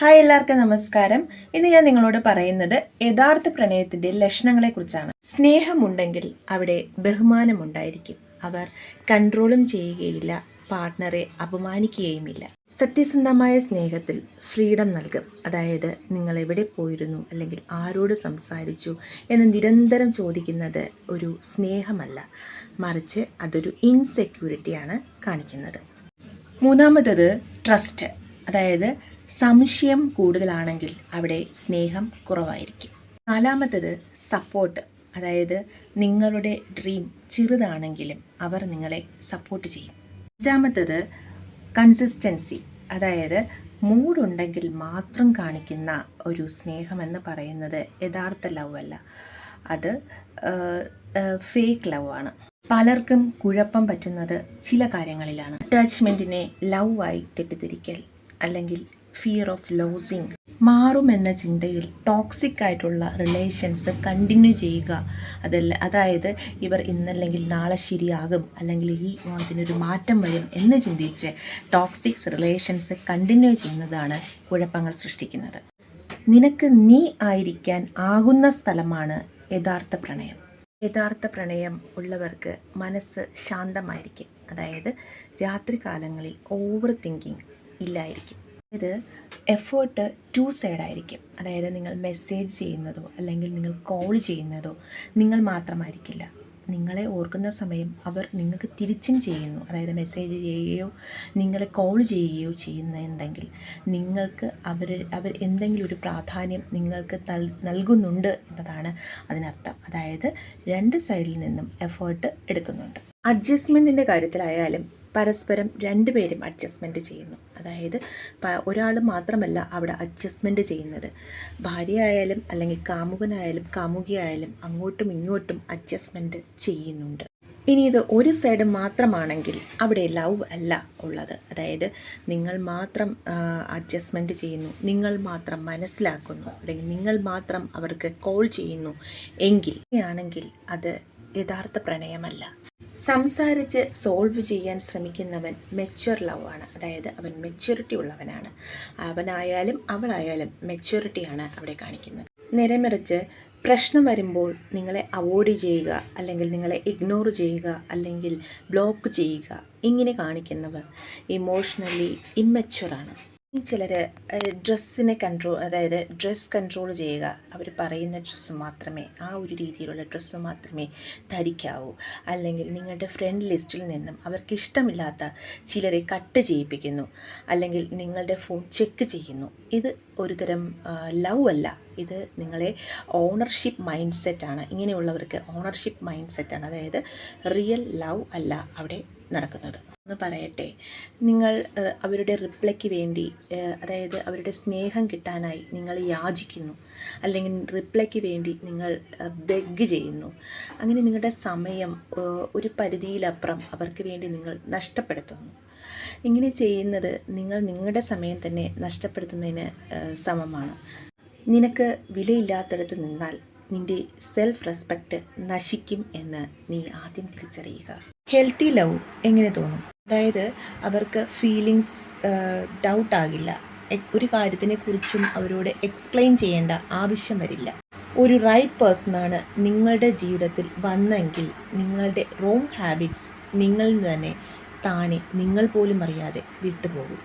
Hi എല്ലാവർക്കും നമസ്കാരം. ഇന്ന് ഞാൻ നിങ്ങളോട് പറയുന്നത് യഥാർത്ഥ പ്രണയത്തിന്റെ ലക്ഷണങ്ങളെക്കുറിച്ചാണ്. സ്നേഹമുണ്ടെങ്കിൽ അവിടെ ബഹുമാനമുണ്ടായിരിക്കും. അവർ കൺട്രോളും ചെയ്യുകയില്ല പാർട്ട്ണറെ അപമാനിക്കുകയുമില്ല. സത്യസന്ധമായ സ്നേഹത്തിൽ ഫ്രീഡം നൽകും. അതായത് നിങ്ങൾ എവിടെ പോയിരുന്നു അല്ലെങ്കിൽ ആരോട് സംസാരിച്ചു എന്ന് നിരന്തരം ചോദിക്കുന്നത് ഒരു സ്നേഹമല്ല. മറിച്ച് അതൊരു ഇൻസെക്യൂരിറ്റിയാണ് കാണിക്കുന്നത്. മൂന്നാമത്തത് ട്രസ്റ്റ് അതായത് സംശയം കൂടുതലാണെങ്കിൽ അവിടെ സ്നേഹം കുറവായിരിക്കും. നാലാമത്തത് സപ്പോർട്ട് അതായത് നിങ്ങളുടെ ഡ്രീം ചെറുതാണെങ്കിലും അവർ നിങ്ങളെ സപ്പോർട്ട് ചെയ്യും. അഞ്ചാമത്തത് കൺസിസ്റ്റൻസി അതായത് മൂടുണ്ടെങ്കിൽ മാത്രം കാണിക്കുന്ന ഒരു സ്നേഹമെന്ന് പറയുന്നത് യഥാർത്ഥ ലവ് അല്ല. അത് ഫേക്ക് ലവ് ആണ്. പലർക്കും കുഴപ്പം പറ്റുന്നത് ചില കാര്യങ്ങളിലാണ്. അറ്റാച്ച്മെന്റിനെ ലവ് ആയി തെറ്റിദ്ധരിക്കൽ അല്ലെങ്കിൽ ഫിയർ ഓഫ് ലോസിങ് മാറുമെന്ന ചിന്തയിൽ ടോക്സിക് ആയിട്ടുള്ള റിലേഷൻസ് കണ്ടിന്യൂ ചെയ്യുക. അതല്ല അതായത് ഇവർ ഇന്നല്ലെങ്കിൽ നാളെ ശരിയാകും അല്ലെങ്കിൽ ഈ ഇതിനൊരു മാറ്റം വരും എന്ന് ചിന്തിച്ച് ടോക്സിക്സ് റിലേഷൻസ് കണ്ടിന്യൂ ചെയ്യുന്നതാണ് കുഴപ്പങ്ങൾ സൃഷ്ടിക്കുന്നത്. നിനക്ക് നീ ആയിരിക്കാൻ ആകുന്ന സ്ഥലമാണ് യഥാർത്ഥ പ്രണയം. യഥാർത്ഥ പ്രണയം ഉള്ളവർക്ക് മനസ്സ് ശാന്തമായിരിക്കും. അതായത് രാത്രികാലങ്ങളിൽ ഓവർ തിങ്കിങ് ഇല്ലായിരിക്കും. ഇത് എഫേർട്ട് ടു സൈഡ് ആയിരിക്കും. അതായത് നിങ്ങൾ മെസ്സേജ് ചെയ്യുന്നതോ അല്ലെങ്കിൽ നിങ്ങൾ കോൾ ചെയ്യുന്നതോ നിങ്ങൾ മാത്രമായിരിക്കില്ല. നിങ്ങളെ ഓർക്കുന്ന സമയം അവർ നിങ്ങൾക്ക് തിരിച്ചും ചെയ്യുന്നു. അതായത് മെസ്സേജ് ചെയ്യുകയോ നിങ്ങളെ കോൾ ചെയ്യുകയോ ചെയ്യുന്നുണ്ടെങ്കിൽ നിങ്ങൾക്ക് അവർ അവർ എന്തെങ്കിലും ഒരു പ്രാധാന്യം നിങ്ങൾക്ക് നൽ നൽകുന്നുണ്ട് എന്നതാണ് അതിനർത്ഥം. അതായത് രണ്ട് സൈഡിൽ നിന്നും എഫേർട്ട് എടുക്കുന്നുണ്ട്. അഡ്ജസ്റ്റ്മെന്റിന്റെ കാര്യത്തിലായാലും പരസ്പരം രണ്ടുപേരും അഡ്ജസ്റ്റ്മെന്റ് ചെയ്യുന്നു. അതായത് ഒരാൾ മാത്രമല്ല അവിടെ അഡ്ജസ്റ്റ്മെന്റ് ചെയ്യുന്നത്. ഭാര്യയായാലും അല്ലെങ്കിൽ കാമുകനായാലും കാമുകിയായാലും അങ്ങോട്ടും ഇങ്ങോട്ടും അഡ്ജസ്റ്റ്മെന്റ് ചെയ്യുന്നുണ്ട്. ഇനി ഇത് ഒരു സൈഡ് മാത്രമാണെങ്കിൽ അവിടെ ലവ് അല്ല ഉള്ളത്. അതായത് നിങ്ങൾ മാത്രം അഡ്ജസ്റ്റ്മെന്റ് ചെയ്യുന്നു. നിങ്ങൾ മാത്രം മനസ്സിലാക്കുന്നു. അല്ലെങ്കിൽ നിങ്ങൾ മാത്രം അവർക്ക് കോൾ ചെയ്യുന്നു. എങ്കിൽ ആണെങ്കിൽ അത് യഥാർത്ഥ പ്രണയമല്ല. സംസാരിച്ച് സോൾവ് ചെയ്യാൻ ശ്രമിക്കുന്നവൻ മെച്യൂർ ലവ് ആണ്. അതായത് അവൻ മെച്യൂരിറ്റി ഉള്ളവനാണ്. അവനായാലും അവളായാലും മെച്യൂരിറ്റിയാണ് അവിടെ കാണിക്കുന്നത്. നിരമിറച്ച് പ്രശ്നം വരുമ്പോൾ നിങ്ങളെ അവോയ്ഡ് ചെയ്യുക അല്ലെങ്കിൽ നിങ്ങളെ ഇഗ്നോർ ചെയ്യുക അല്ലെങ്കിൽ ബ്ലോക്ക് ചെയ്യുക ഇങ്ങനെ കാണിക്കുന്നവർ ഇമോഷണലി ഇമ്മച്വറാണ് ചിലർ ഡ്രസ്സിനെ കൺട്രോൾ അതായത് ഡ്രസ്സ് കൺട്രോൾ ചെയ്യുക. അവർ പറയുന്ന ഡ്രസ്സ് മാത്രമേ ആ ഒരു രീതിയിലുള്ള ഡ്രസ്സ് മാത്രമേ ധരിക്കാവൂ. അല്ലെങ്കിൽ നിങ്ങളുടെ ഫ്രണ്ട് ലിസ്റ്റിൽ നിന്നും അവർക്ക് ഇഷ്ടമില്ലാത്ത ചിലരെ കട്ട് ചെയ്യിപ്പിക്കുന്നു. അല്ലെങ്കിൽ നിങ്ങളുടെ ഫോൺ ചെക്ക് ചെയ്യുന്നു. ഇത് ഒരുതരം ലവ് അല്ല. ഇത് നിങ്ങളെ ഓണർഷിപ്പ് മൈൻഡ് സെറ്റാണ് ഇങ്ങനെയുള്ളവർക്ക് ഓണർഷിപ്പ് മൈൻഡ് സെറ്റാണ് അതായത് റിയൽ ലവ് അല്ല. അവിടെ നടക്കുന്നത്. ഒന്ന് പറയട്ടെ നിങ്ങൾ അവരുടെ റിപ്ലൈക്ക് വേണ്ടി അതായത് അവരുടെ സ്നേഹം കിട്ടാനായി നിങ്ങൾ യാചിക്കുന്നു. അല്ലെങ്കിൽ റിപ്ലൈക്ക് വേണ്ടി നിങ്ങൾ ബെഗ് ചെയ്യുന്നു. അങ്ങനെ നിങ്ങളുടെ സമയം ഒരു പരിധിയിലപ്പുറം അവർക്ക് വേണ്ടി നിങ്ങൾ നഷ്ടപ്പെടുത്തുന്നു. ഇങ്ങനെ ചെയ്യുന്നത് നിങ്ങൾ നിങ്ങളുടെ സമയം തന്നെ നഷ്ടപ്പെടുത്തുന്നതിന് സമമാണ്. നിനക്ക് വിലയില്ലാത്തടത്ത് നിന്നാൽ നിന്റെ സെൽഫ് റെസ്പെക്റ്റ് നശിക്കും എന്ന് നീ ആദ്യം തിരിച്ചറിയുക. ഹെൽത്തി ലവ് എങ്ങനെ തോന്നും? അതായത് അവർക്ക് ഫീലിങ്സ് ഡൗട്ട് ആകില്ല. ഒരു കാര്യത്തിനെക്കുറിച്ചും അവരോട് എക്സ്പ്ലെയിൻ ചെയ്യേണ്ട ആവശ്യം വരില്ല. ഒരു റൈറ്റ് പേഴ്സണാണ് നിങ്ങളുടെ ജീവിതത്തിൽ വന്നെങ്കിൽ നിങ്ങളുടെ റോങ് ഹാബിറ്റ്സ് നിങ്ങളിൽ നിന്ന് തന്നെ താനെ നിങ്ങൾ പോലും അറിയാതെ വിട്ടുപോകും.